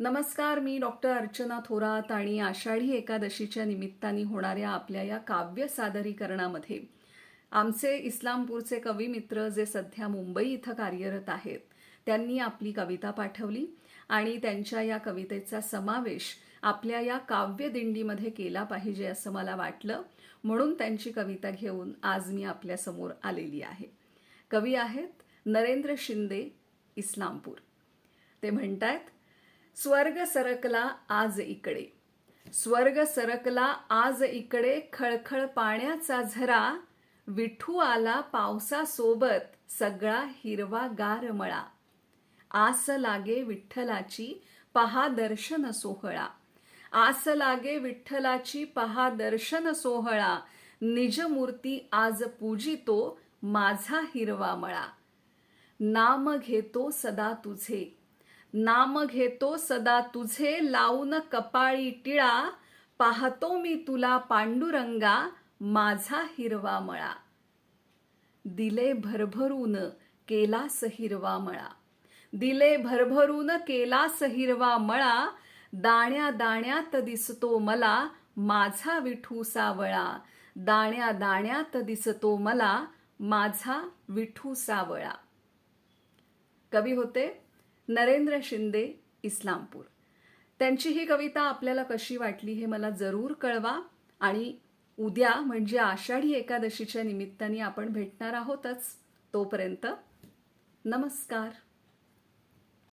नमस्कार मी डॉक्टर अर्चना थोरात आणि आषाढी एकादशीच्या निमित्ताने होणाऱ्या आपल्या या काव्य सादरीकरणामध्ये आमचे इस्लामपूरचे कविमित्र जे सध्या मुंबई इथं कार्यरत आहेत त्यांनी आपली कविता पाठवली आणि त्यांच्या या कवितेचा समावेश आपल्या या काव्यदिंडीमध्ये केला पाहिजे असं मला वाटलं. म्हणून त्यांची कविता घेऊन आज मी आपल्यासमोर आलेली आहे. कवी आहेत नरेंद्र शिंदे इस्लामपूर. ते म्हणतायत स्वर्ग सरकला आज इकडे. स्वर्ग सरकला आज इकडे खळखळ पाण्याचा झरा विठू आला पावसासोबत सगळा हिरवा गार मळा. आस लागे विठ्ठलाची पहा दर्शन सोहळा. आस लागे विठ्ठलाची पहा दर्शन सोहळा. निजमूर्ती आज पूजितो माझा हिरवा मळा. नाम घेतो सदा तुझे. नाम घेतो सदा तुझे लावून कपाळी टिळा पाहतो मी तुला पांडुरंगा माझा हिरवा मळा. दिले भरभरून केलास हिरवा मळा. दिले भरभरून केलास हिरवा मळा दाण्या दाण्यात दिसतो मला माझा विठू सावळा दाण्या दाण्यात दिसतो मला माझा विठू सावळा कवी होते? नरेंद्र शिंदे इस्लामपूर. त्यांची ही कविता आपल्याला कशी वाटली हे मला जरूर कळवा आणि उद्या म्हणजे आषाढी एकादशीच्या निमित्ताने आपण भेटणार आहोतच. तोपर्यंत नमस्कार.